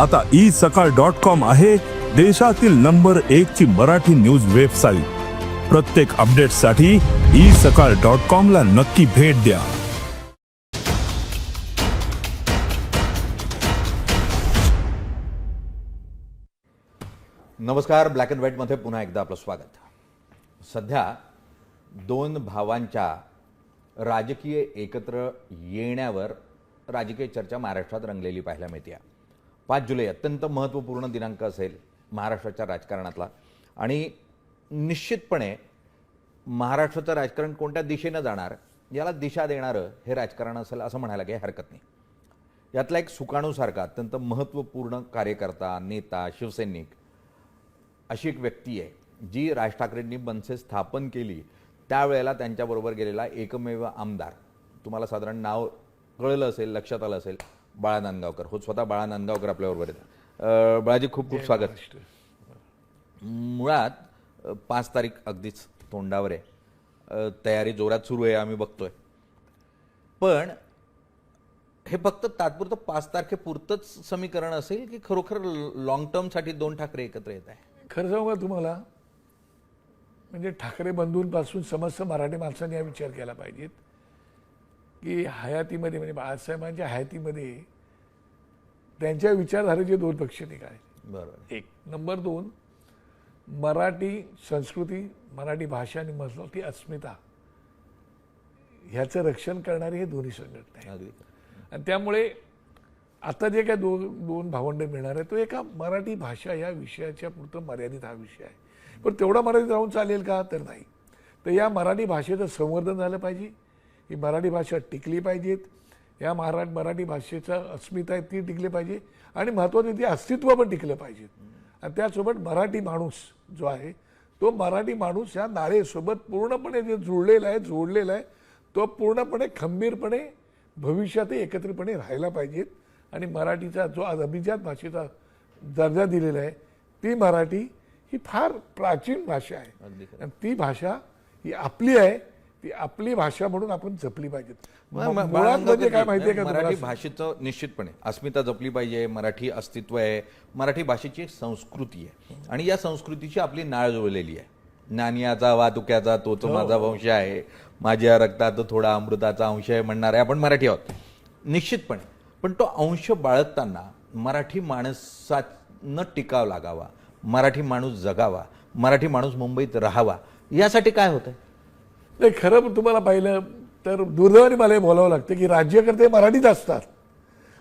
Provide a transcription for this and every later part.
आता ई सकाळ dot com आहे देशातील नंबर एक ची मराठी न्यूज वेबसाईट. प्रत्येक अपडेटसाठी ई सकाळ डॉट कॉम ला नक्की भेट द्या. नमस्कार ब्लॅक अँड व्हाईटमध्ये पुन्हा एकदा आपलं स्वागत. सध्या दोन भावांच्या राजकीय एकत्र येण्यावर राजकीय चर्चा महाराष्ट्रात रंगलेली पाहायला मिळते. पाच जुलै अत्यंत महत्त्वपूर्ण दिनांक असेल महाराष्ट्राच्या राजकारणातला. आणि निश्चितपणे महाराष्ट्राचं राजकारण कोणत्या दिशेनं जाणार याला दिशा देणारं हे राजकारण असेल असं म्हणायला काही हरकत नाही. यातला एक सुकाणूसारखा अत्यंत महत्त्वपूर्ण कार्यकर्ता नेता शिवसैनिक अशी एक व्यक्ती आहे जी राज ठाकरेंनी मनसे स्थापन केली त्यावेळेला त्यांच्याबरोबर गेलेला एकमेव आमदार. तुम्हाला साधारण नाव कळलं असेल लक्षात आलं असेल बाळा नांदगावकर. हो स्वतः बाळा नांदगावकर आपल्याबरोबर अं, बाळाजी खूप खूप स्वागत. मुळात पाच तारीख अगदीच तोंडावर आहे. तयारी जोरात सुरू आहे आम्ही बघतोय. पण हे फक्त तात्पुरतं पाच तारखेपुरतंच समीकरण असेल की खरोखर लॉंग टर्मसाठी दोन ठाकरे एकत्र येत आहे खरं सांगू का तुम्हाला? म्हणजे ठाकरे बंधूंपासून समस्त मराठी माणसांनी हा विचार केला पाहिजेत. की हयातीमध्ये म्हणजे बाळासाहेबांच्या हयातीमध्ये त्यांच्या विचारधारेचे दोन पक्ष निघाले. बरोबर एक नंबर दोन मराठी संस्कृती मराठी भाषा आणि मराठी अस्मिता ह्याचं रक्षण करणारी हे दोन्ही संघटना आहे आणि त्यामुळे आता जे काय दोन दोन भावंड मिळणार आहे तो एका मराठी भाषा या विषयाच्या पुरतं मर्यादित हा विषय आहे. पण तेवढा मर्यादित राहून चालेल का? तर नाही. तर या मराठी भाषेचं संवर्धन झालं पाहिजे. ही मराठी भाषा टिकली पाहिजेत. या महारा मराठी भाषेचं अस्मिता आहे ती टिकली पाहिजे आणि महत्त्वाचं ते अस्तित्व पण टिकलं पाहिजे. आणि त्यासोबत मराठी माणूस जो आहे तो मराठी माणूस या नाळेसोबत पूर्णपणे जे जुळलेला आहे जोडलेला आहे तो पूर्णपणे खंबीरपणे भविष्यातही एकत्रितपणे राहायला पाहिजेत. आणि मराठीचा जो आज अभिजात भाषेचा दर्जा दिलेला आहे ती मराठी ही फार प्राचीन भाषा आहे. आणि ती भाषा ही आपली आहे. ती आपली भाषा म्हणून आपण जपली मुळात म्हणजे काय माहितीये का मराठी? भाषेचं निश्चितपणे अस्मिता जपली पाहिजे मराठी अस्तित्व आहे मराठी भाषेची एक संस्कृती आहे. आणि या संस्कृतीची आपली नाळ जुळलेली आहे. नानियाचा वातुक्याचा तोच हो. माझा वंश आहे. माझ्या रक्तात थोडा अमृताचा अंश आहे म्हणणारे आपण मराठी आहोत. निश्चितपणे. पण तो अंश बाळगताना मराठी माणसानं टिकाव लागावा. मराठी माणूस जगावा. मराठी माणूस मुंबईत राहावा. यासाठी काय होतंय? नाही खरं तुम्हाला पाहिलं तर दुर्दैवाने मला हे बोलावं लागतं की राज्यकर्ते मराठीत असतात.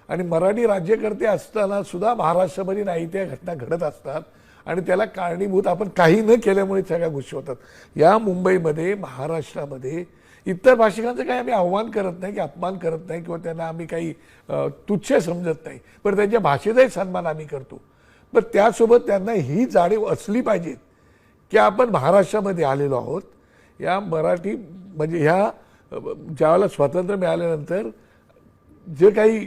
आणि मराठी राज्यकर्ते असताना सुद्धा महाराष्ट्रामध्ये नाही त्या घटना घडत असतात. आणि त्याला कारणीभूत आपण काही न केल्यामुळे सगळ्या गोष्टी होतात. या मुंबईमध्ये महाराष्ट्रामध्ये इतर भाषिकांचं काही आम्ही आव्हान करत नाही की अपमान करत नाही किंवा त्यांना आम्ही काही तुच्छ समजत नाही. पण त्यांच्या भाषेचाही सन्मान आम्ही करतो. पण त्यासोबत त्यांना ही जाणीव असली पाहिजे की आपण महाराष्ट्रामध्ये आलेलो आहोत. या मराठी म्हणजे ह्या ज्यावेळेला स्वातंत्र्य मिळाल्यानंतर जे काही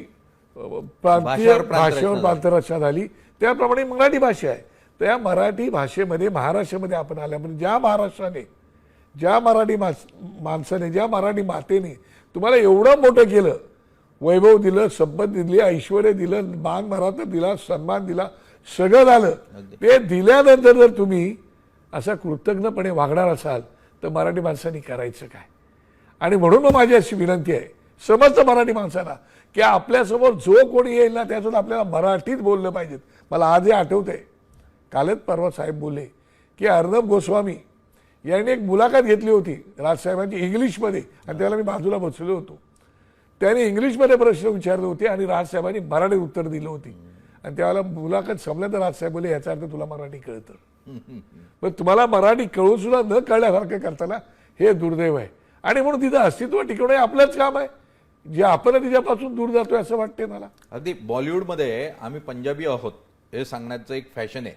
प्रांतीय भाषावर प्रांतरचना झाली त्याप्रमाणे मराठी भाषा आहे. तर या मराठी भाषेमध्ये महाराष्ट्रामध्ये आपण आल्यामुळे ज्या महाराष्ट्राने ज्या मराठी मास माणसाने ज्या मराठी मातेने तुम्हाला एवढं मोठं केलं वैभव दिलं संपत्ती दिली ऐश्वर दिलं मान मराठा दिला सन्मान दिला सगळं झालं. ते दिल्यानंतर जर तुम्ही असा कृतज्ञपणे वागणार असाल तर मराठी माणसांनी करायचं काय? आणि म्हणून मग माझी अशी विनंती आहे समजतं मराठी माणसाला की आपल्यासमोर जो कोणी येईल ना त्याच्यात आपल्याला मराठीत बोललं पाहिजेत. मला आजही आठवतंय. कालच परवा साहेब बोलले की अर्णब गोस्वामी यांनी एक मुलाखत घेतली होती राजसाहेबांची इंग्लिशमध्ये आणि त्याला मी बाजूला बसलो होतो. त्याने इंग्लिशमध्ये प्रश्न विचारले होते आणि राजसाहेबांनी मराठीत उत्तर दिलं होती. आणि त्यावेळेला मुलाखत संपल्या तर राजसाहेब बोले याचा अर्थ तुला मराठी कळतं. पण तुम्हाला मराठी कळून सुद्धा न कळल्यासारखं करताना हे दुर्दैव आहे. आणि म्हणून तिथं अस्तित्व टिकवणं हे आपलंच काम आहे. जे आपण तिच्यापासून दूर जातोय असं वाटते मला. अगदी बॉलिवूडमध्ये आम्ही पंजाबी आहोत हे सांगण्याचं एक फॅशन आहे.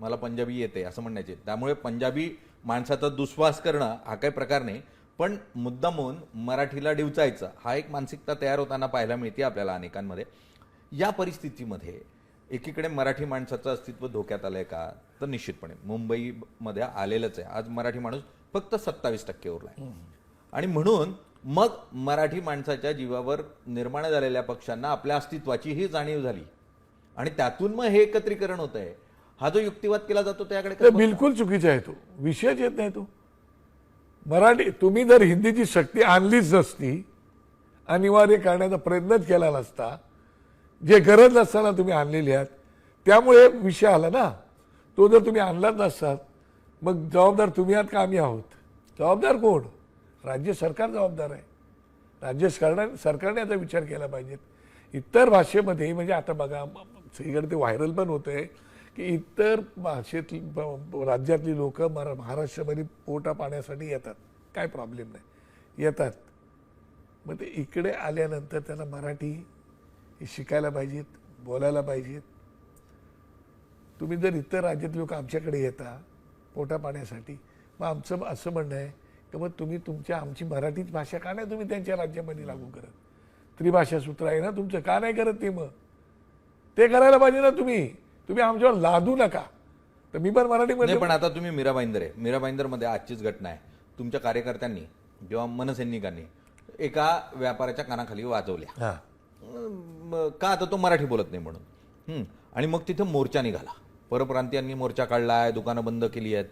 मला पंजाबी येते असं म्हणण्याचे. त्यामुळे पंजाबी माणसाचा दुस्वास करणं हा काही प्रकार नाही. पण मुद्दामून मराठीला डिवचायचं हा एक मानसिकता तयार होताना पाहायला मिळते आपल्याला अनेकांमध्ये. या परिस्थितीमध्ये एकीकडे मराठी माणसाचं अस्तित्व धोक्यात आलंय का? तर निश्चितपणे. मुंबईमध्ये आलेलंच आहे. आज मराठी माणूस फक्त सत्तावीस टक्के उरलाय. आणि म्हणून मग मराठी माणसाच्या जीवावर निर्माण झालेल्या पक्षांना आपल्या अस्तित्वाची ही जाणीव झाली. आणि त्यातून मग हे एकत्रीकरण होत आहे हा जो युक्तिवाद केला जातो त्याकडे बिलकुल चुकीचा आहे तो. विषयच येत नाही तो. मराठी तुम्ही जर हिंदीची शक्ती आणलीच नसती अनिवार्य करण्याचा प्रयत्नच केला नसता जे गरज नसताना तुम्ही आणलेली आहात त्यामुळे विषय आला ना. तो जर तुम्ही आणलाच नसतात मग जबाबदार तुम्ही आहात का आम्ही आहोत? जबाबदार कोण? राज्य सरकार जबाबदार आहे. राज्य सरकार सरकारने याचा विचार केला पाहिजे. इतर भाषेमध्ये म्हणजे आता बघा सगळीकडे ते व्हायरल पण होत आहे की इतर भाषेतली ब- राज्यातली लोक मरा महाराष्ट्रामध्ये पोटा पाण्यासाठी येतात. काय प्रॉब्लेम नाही. येतात. मग ते इकडे आल्यानंतर त्यांना मराठी ही शिकायला पाहिजेत बोलायला पाहिजेत. तुम्ही जर इतर राज्यातले लोक आमच्याकडे येता पोटा पाण्यासाठी मग आमचं असं म्हणणं आहे की मग तुम्ही तुमच्या आमची मराठीच भाषा का नाही तुम्ही त्यांच्या राज्यामध्ये लागू करत? त्रिभाषा सूत्र आहे ना तुमचं का नाही करत ते मग? ते करायला पाहिजे ना तुम्ही. तुम्ही आमच्यावर लादू नका. तर मी पण मराठीमध्ये नाही पण आता तुम्ही मीरा भाईंदर आहे. मीरा भाईंदरमध्ये आजचीच घटना आहे. तुमच्या कार्यकर्त्यांनी किंवा मनसैनिकांनी एका व्यापाऱ्याच्या कानाखाली वाजवल्या. का आता तो मराठी बोलत नाही म्हणून. आणि मग तिथं मोर्चा निघाला. परप्रांतीयांनी मोर्चा काढलाय दुकानं बंद केली आहेत.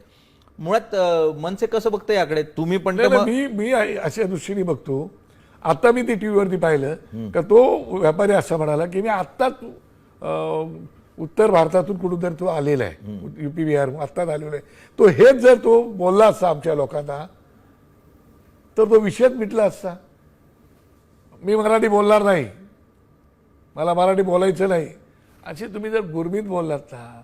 मुळात मनसे कसं बघतं याकडे? तुम्ही पण मी मी आहे- अशा दृष्टीने बघतो. आता मी ते टीव्हीवरती पाहिलं. का तो व्यापारी असं म्हणाला की मी आत्ताच अं, उत्तर भारतातून कुठून तर तो आलेला आहे. युपी बिहार आत्ताच आलेला आहे. तो हेच जर तो बोलला असता आमच्या लोकांना तर तो विषयच मिटला असता. मी मराठी बोलणार नाही. मला मराठी बोलायचं नाही. असे तुम्ही जर गुरमीत बोललात ना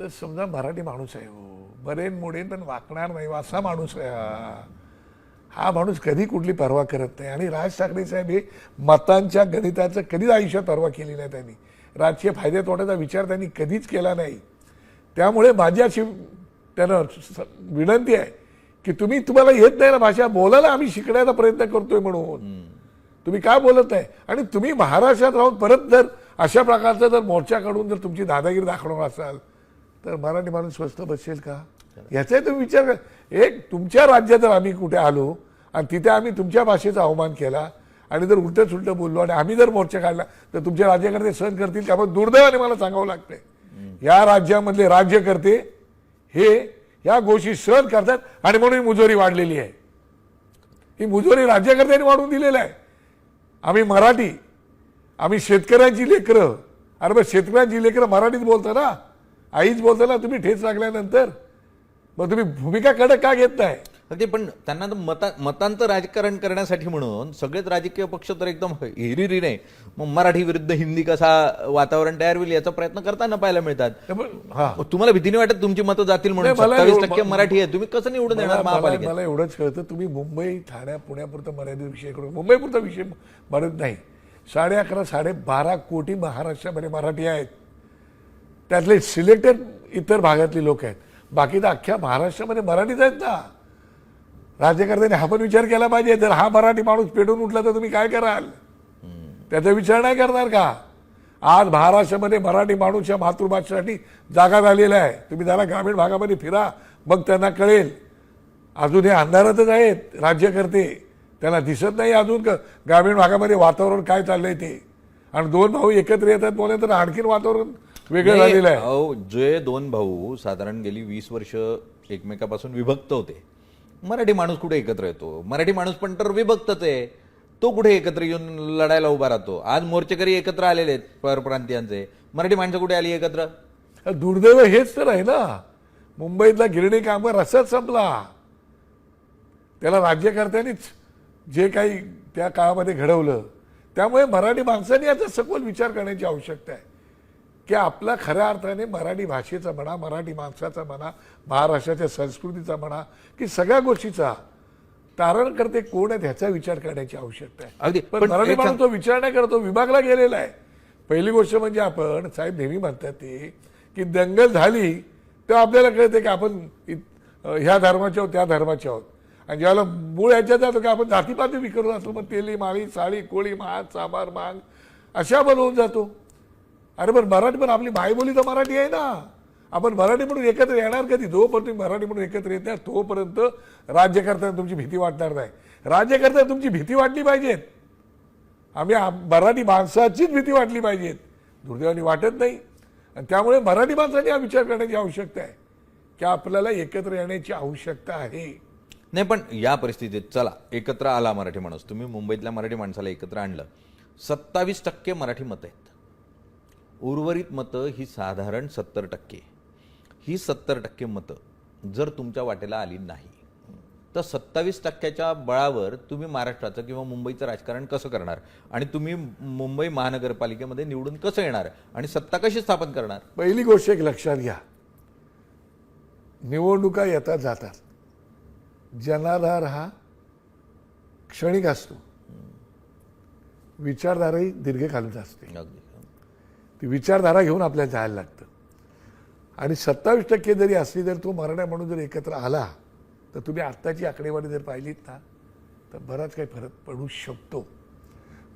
तर समजा मराठी माणूस आहे हो. बरेन मोडेन पण वाकणार नाही हो, असा माणूस आहे हा. हा माणूस कधी कुठली पर्वा करत नाही. आणि राज ठाकरे साहेब हे मतांच्या गणिताचं कधीच आयुष्यात पर्वा केली नाही त्यांनी. राजकीय फायदे तोट्याचा विचार त्यांनी कधीच केला नाही. त्यामुळे माझी अशी त्यांना विनंती आहे की तुम्ही तुम्हाला येत नाही ना भाषा. बोलायला आम्ही शिकण्याचा प्रयत्न करतोय म्हणून. तुम्ही काय बोलत नाही आणि तुम्ही महाराष्ट्रात राहून परत जर अशा प्रकारचं जर मोर्चाकडून जर तुमची दादागिरी दाखवणार असाल तर मराठी माणूस स्वस्त बसेल का? याचाही तुम्ही विचार कर. एक तुमच्या राज्यात जर आम्ही कुठे आलो आणि तिथे आम्ही तुमच्या भाषेचा अवमान केला आणि जर उलटं सुलटं बोललो आणि आम्ही जर मोर्चा काढला तर तुमच्या राज्याकडे सहन करतील त्यामुळे दुर्दैवाने मला सांगावं लागतंय. या राज्यामधले राज्यकर्ते हे या गोष्टी सहन करतात आणि म्हणून ही मुजोरी वाढलेली आहे. ही मुजोरी राज्यकर्त्यांनी वाढवून दिलेलं आहे. आम्ही मराठी आम्ही शेतकऱ्यांची लेकरं. अरे मग शेतकऱ्यांची लेकरं मराठीत बोलता ना? आईच बोलता ना तुम्ही ठेच लागल्यानंतर. मग तुम्ही भूमिका कडक का घेत नाही? अगदी पण त्यांना तर मता मतांचं राजकारण करण्यासाठी म्हणून सगळेच राजकीय पक्ष तर एकदम हिरिरी नाही मग मराठी विरुद्ध हिंदी कसा वातावरण तयार होईल याचा प्रयत्न करताना पाहायला मिळतात. तुम्हाला भीती नाही वाटत तुमची मतं जातील म्हणून? सत्तावीस टक्के मराठी आहे. तुम्ही कसं निवडून देणार महापालिकेत? मला एवढंच कळतं तुम्ही मुंबई ठाण्या पुण्यापुरतं मर्यादित विषय करून मुंबईपुरता विषय म्हणत नाही. साडे अकरा साडे बारा कोटी महाराष्ट्रामध्ये मराठी आहेत. त्यातले सिलेक्टेड इतर भागातली लोक आहेत. बाकी तर अख्ख्या महाराष्ट्रामध्ये मराठीच आहेत ना. राज्यकर्त्यांनी हा पण विचार केला पाहिजे. जर हा मराठी माणूस पेटून उठला तर तुम्ही काय कराल? त्याचा विचार नाही करणार का? आज महाराष्ट्रामध्ये मराठी माणूस या मातृभाषेसाठी जागा झालेला आहे. तुम्ही जरा ग्रामीण भागामध्ये फिरा मग त्यांना कळेल. अजून हे अंधारातच आहेत राज्यकर्ते. त्यांना दिसत नाही अजून ग्रामीण भागामध्ये वातावरण काय चाललंय ते. आणि दोन भाऊ एकत्र येतात बोलले तर आणखीन वातावरण वेगळं झालेलं आहे. अहो, जे दोन भाऊ साधारण गेली वीस वर्ष एकमेकापासून विभक्त होते. मराठी माणूस कुठे एकत्र येतो? मराठी माणूस पण तर विभक्तच आहे. तो कुठे एकत्र येऊन लढायला उभा राहतो? आज मोर्चेकरी एकत्र आलेले आहेत परप्रांतीयांचे मराठी माणसं कुठे आली एकत्र? दुर्दैव हेच तर आहे ना. मुंबईतला गिरणी कामगार असाच संपला. त्याला राज्यकर्त्यांनीच जे काही त्या काळामध्ये घडवलं त्यामुळे मराठी माणसांनी याचा सखोल विचार करण्याची आवश्यकता आहे. की आपला खऱ्या अर्थाने मराठी भाषेचा म्हणा मराठी माणसाचा म्हणा महाराष्ट्राच्या संस्कृतीचा म्हणा की सगळ्या गोष्टीचा तारण करते कोण आहेत ह्याचा विचार करण्याची आवश्यकता आहे. अगदी. पण मराठी माणूस तो विचार नाही करतो विभागला गेलेला आहे. पहिली गोष्ट म्हणजे आपण साहेब नेहमी म्हणतात ते की दंगल झाली तेव्हा आपल्याला कळते की आपण ह्या धर्माचे आहोत त्या धर्माचे आहोत. आणि ज्यावेळेला मूळ याच्यात जातो की आपण जातीपाती विकरून असतो मग तेली माळी साळी कोळी महाग साबार मांग अशा बनवून जातो. अरे पण मराठी पण आपली मायबोली तर मराठी आहे ना. आपण मराठी म्हणून एकत्र येणार कधी? जोपर्यंत तुम्ही मराठी म्हणून एकत्र येत नाही तोपर्यंत राज्यकर्त्यांना तुमची भीती वाटणार नाही. राज्यकर्त्यांना तुमची भीती वाटली पाहिजेत. आम्ही मराठी माणसाचीच भीती वाटली पाहिजेत. दुर्दैवाने वाटत नाही. आणि त्यामुळे मराठी माणसाने हा विचार करण्याची आवश्यकता आहे. की आपल्याला एकत्र येण्याची आवश्यकता आहे. नाही पण या परिस्थितीत चला एकत्र आला मराठी माणूस. तुम्ही मुंबईतल्या मराठी माणसाला एकत्र आणलं. सत्तावीस टक्के मराठी मत आहेत. उर्वरित मतं ही साधारण सत्तर टक्के. ही सत्तर टक्के मतं जर तुमच्या वाटेला आली नाही तर सत्तावीस टक्क्याच्या बळावर तुम्ही महाराष्ट्राचं किंवा मुंबईचं राजकारण कसं करणार? आणि तुम्ही मुंबई महानगरपालिकेमध्ये निवडून कसं येणार? आणि सत्ता कशी स्थापन करणार? पहिली गोष्ट एक लक्षात घ्या. निवडणुका येतात जातात. जनाधार हा क्षणिक असतो. विचारधाराही दीर्घकालीन असते. अगदी. ती विचारधारा घेऊन आपल्याला जायला लागतं. आणि सत्तावीस टक्के जरी असली तर तो मराठा म्हणून जर एकत्र आला तर तुम्ही आत्ताची आकडेवारी जर पाहिलीत ना तर बराच काही फरक पडू शकतो.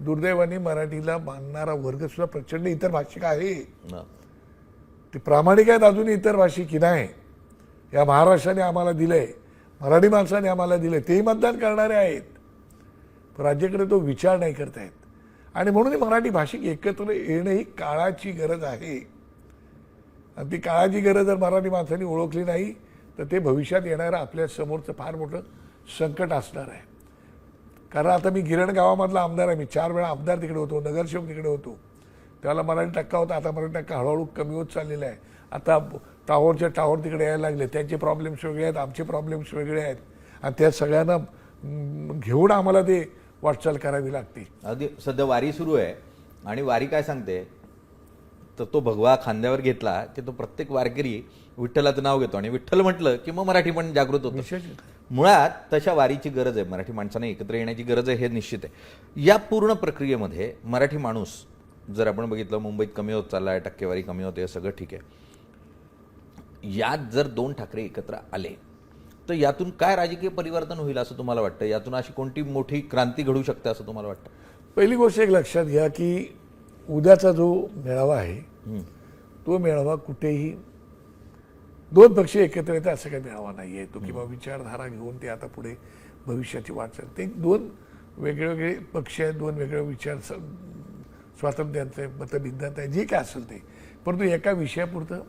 दुर्दैवाने मराठीला मानणारा वर्ग सुद्धा प्रचंड इतर भाषिक आहे. ते प्रामाणिक आहेत अजून इतर भाषिक की नाही? या महाराष्ट्राने आम्हाला दिलंय मराठी माणसाने आम्हाला दिलंय तेही मतदान करणारे आहेत. पण राज्याकडे तो विचार नाही करतायत. आणि म्हणून मराठी भाषिक एकत्र येणं ही काळाची गरज आहे. आणि ती काळाची गरज जर मराठी माणसांनी ओळखली नाही तर ते भविष्यात येणारं आपल्या समोरचं फार मोठं संकट असणार आहे. कारण आता मी गिरण गावामधला आमदार आहे. मी चार वेळा आमदार तिकडे होतो नगरसेवक तिकडे होतो. त्याला मराठी टक्का होता आता मराठी टक्का हळूहळू कमी होत चाललेला आहे. आता टावरच्या टावर तिकडे यायला लागले त्यांचे प्रॉब्लेम्स वेगळे आहेत आमचे प्रॉब्लेम्स वेगळे आहेत. आणि त्या सगळ्यांना घेऊन आम्हाला ते वाटचाल करावी लागते. अगदी सध्या वारी सुरू आहे. आणि वारी काय सांगते? तर तो भगवा खांद्यावर घेतला की तो प्रत्येक वारकरी विठ्ठलाचं नाव घेतो. आणि विठ्ठल म्हटलं की मग मराठी पण जागृत होतं. मुळात तशा वारीची गरज आहे. मराठी माणसाने एकत्र येण्याची गरज आहे हे निश्चित आहे. या पूर्ण प्रक्रियेमध्ये मराठी माणूस जर आपण बघितलं मुंबईत कमी होत चालला आहे टक्केवारी कमी होते सगळं ठीक आहे. यात जर दोन ठाकरे एकत्र आले तर यातून काय राजकीय परिवर्तन होईल असं तुम्हाला वाटतं? यातून अशी कोणती मोठी क्रांती घडू शकते असं तुम्हाला वाटतं? पहिली गोष्ट एक लक्षात घ्या की उद्याचा जो मेळावा आहे तो मेळावा कुठेही दोन पक्ष एकत्र येतात असं काही मेळावा नाही आहे तो किंवा विचारधारा घेऊन ते आता पुढे भविष्याची वाटचाल ते दोन वेगवेगळे पक्ष आहेत दोन वेगळे विचार स्वातंत्र्याचं मतभिन्नता आहे जे काय असेल ते. परंतु एका विषयापुरतं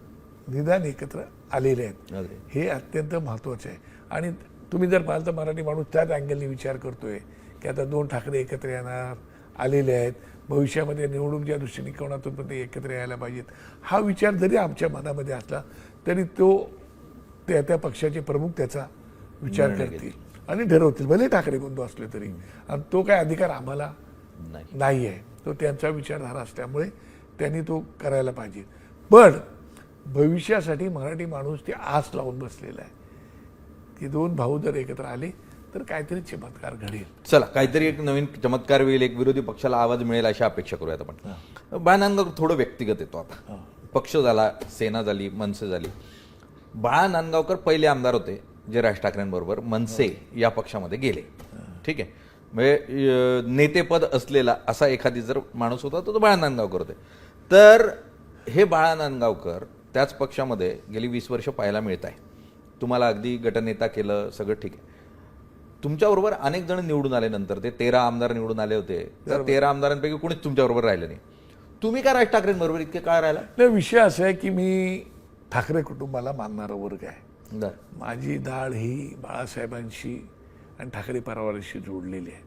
निदान एकत्र आलेले आहेत. हे अत्यंत महत्त्वाचं आहे. आणि तुम्ही जर पाहिलं तर मराठी माणूस त्याच अँगलने विचार करतोय की आता दोन ठाकरे एकत्र येणार आलेले आहेत. भविष्यामध्ये निवडणुकीच्या दृष्टीने कोणातून पण ते एकत्र यायला पाहिजेत. हा विचार जरी आमच्या मनामध्ये असला तरी तो त्या त्या पक्षाचे प्रमुख त्याचा विचार करतील आणि ठरवतील. भले ठाकरे बंधू असले तरी. आणि तो काय अधिकार आम्हाला नाही. आहे तो त्यांचा विचारधारा असल्यामुळे त्यांनी तो करायला पाहिजे. पण भविष्यासाठी मराठी माणूस ते आस लावून बसलेला आहे. की दोन भाऊ जर एकत्र आले तर काहीतरी चमत्कार घडेल. चला काहीतरी एक नवीन चमत्कार होईल एक विरोधी पक्षाला आवाज मिळेल अशी अपेक्षा करूयात आपण. बाळा थोडं व्यक्तिगत येतो आता. पक्ष झाला सेना झाली मनसे झाली. बाळा नांदगावकर पहिले आमदार होते जे राज ठाकरेंबरोबर मनसे या पक्षामध्ये गेले. ठीक आहे. म्हणजे नेतेपद असलेला असा एखादी जर माणूस होता तर तो बाळा नांदगावकर होते. तर हे बाळा नांदगावकर त्याच पक्षामध्ये गेली वीस वर्ष पाहायला मिळत आहे तुम्हाला अगदी गटनेता केलं सगळं ठीक आहे. तुमच्याबरोबर अनेक जण निवडून आले नंतर ते तेरा आमदार निवडून आले होते. तर तेरा आमदारांपैकी कोणीच तुमच्याबरोबर राहिलं नाही. तुम्ही का राज ठाकरेंबरोबर इतके काळ राहिला? तर विषय असा आहे की मी ठाकरे कुटुंबाला मानणारा वर्ग आहे. माझी दाढ ही बाळासाहेबांशी आणि ठाकरे परिवाराशी जोडलेली आहे.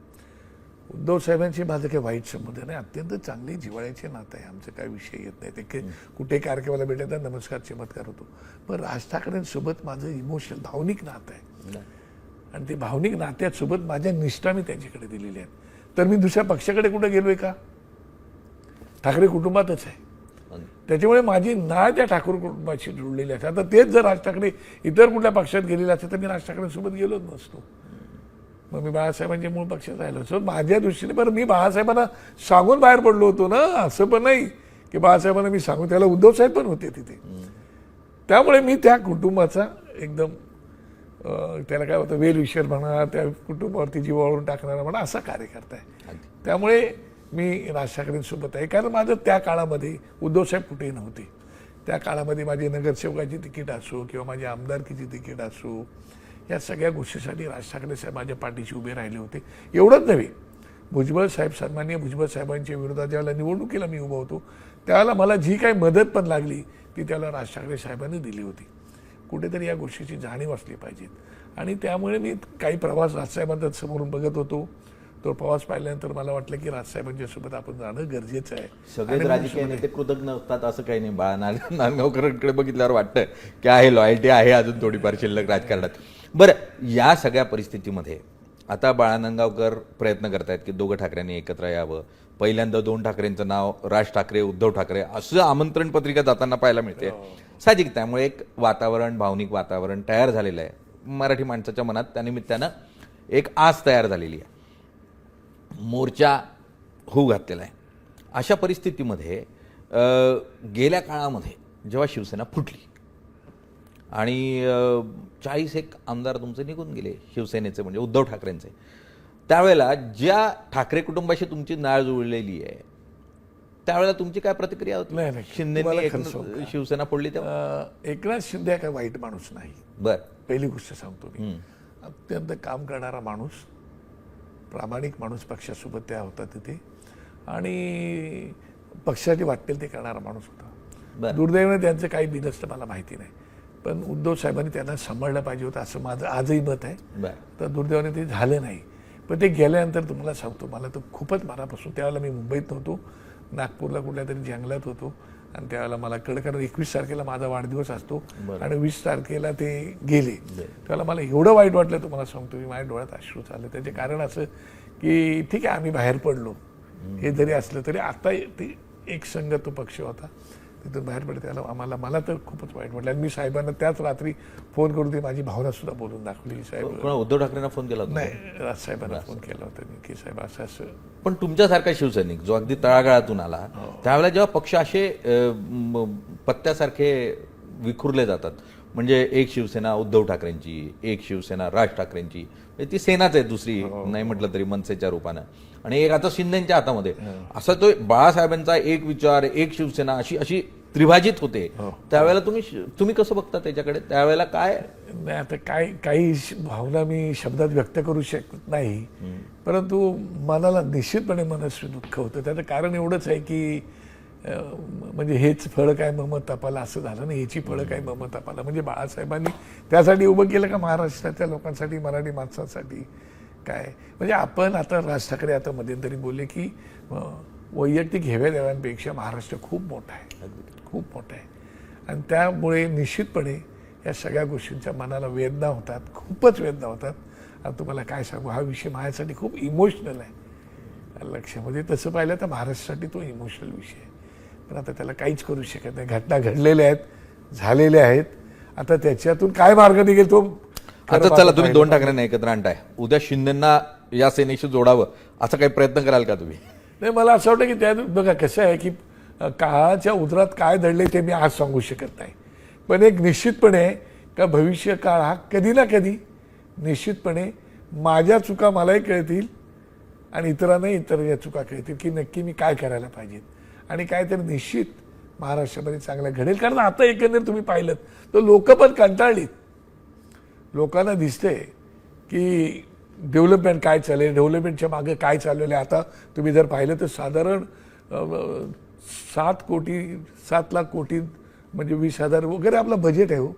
उद्धव साहेबांशी माझं काही वाईट संबंध नाही अत्यंत चांगले जिव्हाळ्याचे नातं आहे. आमचं काही विषय येत नाही. ते कुठे कार्यक्रमाला भेटत तर नमस्कार चमत्कार होतो. पण राज ठाकरेंसोबत माझं इमोशनल भावनिक नातं आहे. आणि ते भावनिक नात्यासोबत माझ्या निष्ठा मी त्यांच्याकडे दिलेल्या आहेत. तर मी दुसऱ्या पक्षाकडे कुठं गेलोय का? ठाकरे कुटुंबातच आहे. त्याच्यामुळे माझी नाळ त्या ठाकूर कुटुंबाशी जोडलेली आहे. आता तेच जर राज ठाकरे इतर कुठल्या पक्षात गेलेले असते तर मी राज ठाकरेंसोबत गेलोच नसतो. मग मी बाळासाहेबांच्या मूळ पक्षात राहिलो. सो माझ्या दृष्टीने बरं मी बाळासाहेबांना सांगून बाहेर पडलो होतो ना असं पण नाही की बाळासाहेबांना मी सांगून त्याला उद्धव साहेब पण होते तिथे. त्यामुळे मी त्या कुटुंबाचा एकदम त्याला काय होतं वेल विषय म्हणा त्या कुटुंबावरती जीवावरून टाकणारा म्हणा असा कार्यकर्ता आहे. त्यामुळे मी राज ठाकरेंसोबत आहे कारण माझं त्या काळामध्ये उद्धवसाहेब कुठेही नव्हते. त्या काळामध्ये माझी नगरसेवकाची तिकीट असो किंवा माझी आमदारकीची तिकीट असो या सगळ्या गोष्टीसाठी राज ठाकरे साहेब माझ्या पाठीशी उभे राहिले होते. एवढंच नव्हे. भुजबळ साहेब सन्माननीय भुजबळ साहेबांच्या विरोधात ज्यावेळेला निवडणुकीला मी उभा होतो त्यावेळेला मला जी काही मदत पण लागली ती त्यावेळेला राज ठाकरे साहेबांनी दिली होती. कुठेतरी या गोष्टीची जाणीव असली पाहिजेत. आणि त्यामुळे मी काही प्रवास राजसाहेबांच्या समोरून बघत होतो. तो प्रवास पाहिल्यानंतर मला वाटलं की राजसाहेबांच्या सोबत आपण जाणं गरजेचं आहे. सगळेच मग राजकीय नेते कृतज्ञ असतात असं काही नाही. बाळा नांदगावकरांकडे बघितल्यावर वाटतं की आहे लॉयल्टी आहे अजून थोडीफार शिल्लक राजकारणात. बरं या सगळ्या परिस्थितीमध्ये आता बाळा नांदगावकर प्रयत्न करतायत की दोघं ठाकरेंनी एकत्र यावं. पहिल्यांदा दोन ठाकरेंचं नाव राज ठाकरे उद्धव ठाकरे असं आमंत्रण पत्रिका जाताना पाहायला मिळते. साहजिक त्यामुळे एक वातावरण भावनिक वातावरण तयार झालेलं आहे. मराठी माणसाच्या मनात त्यानिमित्तानं एक आस तयार झालेली आहे. मोर्चा होऊ घातलेला आहे. अशा परिस्थितीमध्ये गेल्या काळामध्ये जेव्हा शिवसेना फुटली आणि चाळीस एक आमदार तुमचे निघून गेले शिवसेनेचे म्हणजे उद्धव ठाकरेंचे. त्यावेळेला ज्या ठाकरे कुटुंबाशी तुमची नाळ जुळलेली आहे त्यावेळेला तुमची काय प्रतिक्रिया होती? नाही, का? शिवसेना फोडली तेव्हा? एकनाथ शिंदे हा काय वाईट माणूस नाही. बर. पहिली गोष्ट सांगतो मी. अत्यंत काम करणारा माणूस प्रामाणिक माणूस पक्षासोबत त्या होता तिथे. आणि पक्षाची वाटेल ते करणारा माणूस होता. दुर्दैवाने त्यांचं काही बिनसतं मला माहिती नाही. पण उद्धव साहेबांनी त्यांना सांभाळलं पाहिजे होतं असं माझं आजही मत आहे. तर दुर्दैवाने ते झालं नाही. पण ते गेल्यानंतर तुम्हाला सांगतो मला तर खूपच मनापासून त्यावेळेला मी मुंबईत नव्हतो नागपूरला कुठल्या तरी जंगलात होतो आणि त्यावेळेला मला कळलं कारण एकवीस तारखेला माझा वाढदिवस असतो आणि वीस तारखेला ते गेले. त्यावेळेला मला एवढं वाईट वाटलं तुम्हाला सांगतो मी माझ्या डोळ्यात अश्रू आले त्याचे कारण असं की ठीक आहे आम्ही बाहेर पडलो. हे जरी असलं तरी आता ते एक संघ तो पक्ष होता. तिथून बाहेर पडले त्याला आम्हाला मला तर खूपच वाईट वाटलं. आणि मी साहेबांना त्याच रात्री फोन करून ती माझी भावना सुद्धा बोलून दाखवली. साहेब उद्धव ठाकरेंना फोन केला नाही राजसाहेबांना फोन केला होता मी की साहेब असं असं. पण तुमच्यासारखा शिवसैनिक जो अगदी तळागाळातून आला त्यावेळेला जेव्हा पक्ष असे पत्त्यासारखे विखुरले जातात म्हणजे एक शिवसेना उद्धव ठाकरेंची एक शिवसेना राज ठाकरेंची म्हणजे ती सेनाच आहे दुसरी नाही म्हटलं तरी मनसेच्या रूपानं. आणि एक आता शिंदेच्या हातामध्ये. असा तो बाळासाहेबांचा एक विचार एक शिवसेना अशी अशी त्रिभाजित होते. त्यावेळेला तुम्ही तुम्ही कसं बघता त्याच्याकडे? त्यावेळेला काय? नाही आता काय काही भावना मी शब्दात व्यक्त करू शकत नाही. परंतु मनाला निश्चितपणे मनस्वी दुःख होतं. त्याचं कारण एवढंच आहे की म्हणजे हेच फळं काय मम तपाला असं झालं ना ह्याची फळं काय मम तपाला? म्हणजे बाळासाहेबांनी त्यासाठी उभं केलं का महाराष्ट्राच्या लोकांसाठी मराठी माणसांसाठी? काय? म्हणजे आपण आता राज ठाकरे आता मध्यंतरी बोलले की वैयक्तिक हेव्या देव्यांपेक्षा महाराष्ट्र खूप मोठा आहे. खूप मोठा आहे. आणि त्यामुळे निश्चितपणे या सगळ्या गोष्टींच्या मनाला वेदना होतात खूपच वेदना होतात. आणि तुम्हाला काय सांगू हा विषय माझ्यासाठी खूप इमोशनल आहे. लक्षामध्ये तसं पाहिलं तर महाराष्ट्रासाठी तो इमोशनल विषय आहे. पण आता त्याला काहीच करू शकत नाही. घटना घडलेल्या आहेत झालेल्या आहेत. आता त्याच्यातून काय मार्ग निघेल तो आता चला तुम्ही दोन ठाकरेंना एकत्र आणताय. उद्या शिंदेना या सेनेशी जोडावं असा काही प्रयत्न कराल का तुम्ही? नाही मला असं वाटतं की त्यात बघा कसं आहे की काळाच्या उदरात काय दडले ते मी आज सांगू शकत नाही. पण एक निश्चितपणे का भविष्य काळ हा कधी ना कधी निश्चितपणे माझ्या चुका मलाही कळतील आणि इतरांनाही इतर या चुका कळतील की नक्की मी काय करायला पाहिजेत आणि काय तर निश्चित महाराष्ट्रामध्ये चांगलं घडेल. कारण आता एकंदर तुम्ही पाहिलं तर लोक पण कंटाळलीत. लोकांना दिसते की डेव्हलपमेंट काय चालेल डेव्हलपमेंटच्या मागे काय चाललेलं आहे. आता तुम्ही जर पाहिलं तर साधारण सात कोटी सात लाख कोटी म्हणजे वीस हजार वगैरे आपलं बजेट आहे हो.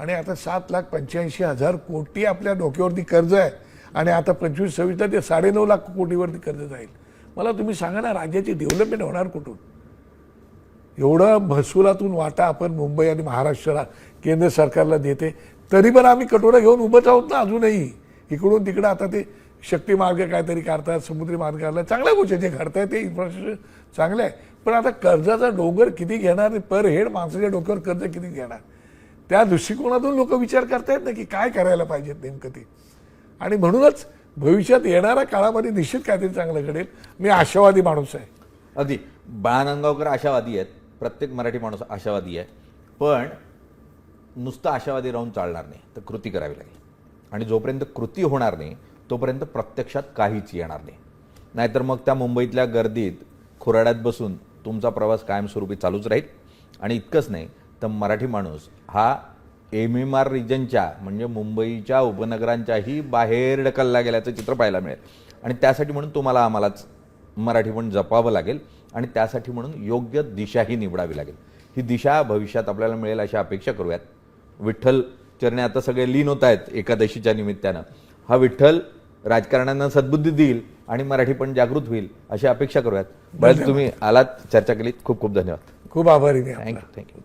आणि आता सात लाख पंच्याऐंशी हजार कोटी आपल्या डोक्यावरती कर्ज आहे. आणि आता पंचवीस सव्वीसला ते साडेनऊ लाख कोटीवरती कर्ज जाईल. मला तुम्ही सांगा ना राज्याची डेव्हलपमेंट होणार कुठून? एवढं महसुलातून वाटा आपण मुंबई आणि महाराष्ट्राला केंद्र सरकारला देते तरी पण आम्ही कटोरा घेऊन उभंच आहोत ना अजूनही. इकडून तिकडं आता ते शक्ती मार्ग काहीतरी काढतात समुद्री मार्ग काढला चांगल्या गोष्टी जे घडताय ते इन्फ्रास्ट्रक्चर चांगलं आहे. पण आता कर्जाचा डोंगर किती घेणार पर हेड माणसाच्या डोक्यावर कर्ज किती घेणार? त्या दृष्टिकोनातून लोक विचार करतायत ना की काय करायला पाहिजेत नेमकं ते. आणि म्हणूनच भविष्यात येणाऱ्या काळामध्ये निश्चित काहीतरी चांगलं घडेल. मी आशावादी माणूस आहे. अगदी. बाळानंगावकर आशावादी आहेत. प्रत्येक मराठी माणूस आशावादी आहे. पण नुसतं आशावादी राहून चालणार नाही. तर कृती करावी लागेल. आणि जोपर्यंत कृती होणार नाही तोपर्यंत प्रत्यक्षात काहीच येणार नाही. नाहीतर मग त्या मुंबईतल्या गर्दीत खुराड्यात बसून तुमचा प्रवास कायमस्वरूपी चालूच राहील. आणि इतकंच नाही तर मराठी माणूस हा एम एम आर रिजनच्या म्हणजे मुंबईच्या उपनगरांच्याही बाहेर ढकलला गेल्याचं चित्र पाहायला मिळेल. आणि त्यासाठी म्हणून तुम्हाला आम्हालाच मराठी पण जपावं लागेल आणि त्यासाठी म्हणून योग्य दिशाही निवडावी लागेल. ही दिशा भविष्यात आपल्याला मिळेल अशा अपेक्षा करूयात. विठ्ठल चरणे आता सगळे लीन होत आहेत एकादशीच्या निमित्तानं. हा विठ्ठल राजकारण्यांना सद्बुद्धी देईल आणि मराठी पण जागृत होईल अशी अपेक्षा करूयात. बळच तुम्ही आलात चर्चा केलीत. खूप खूप धन्यवाद. खूप आभारी. Thank you thank you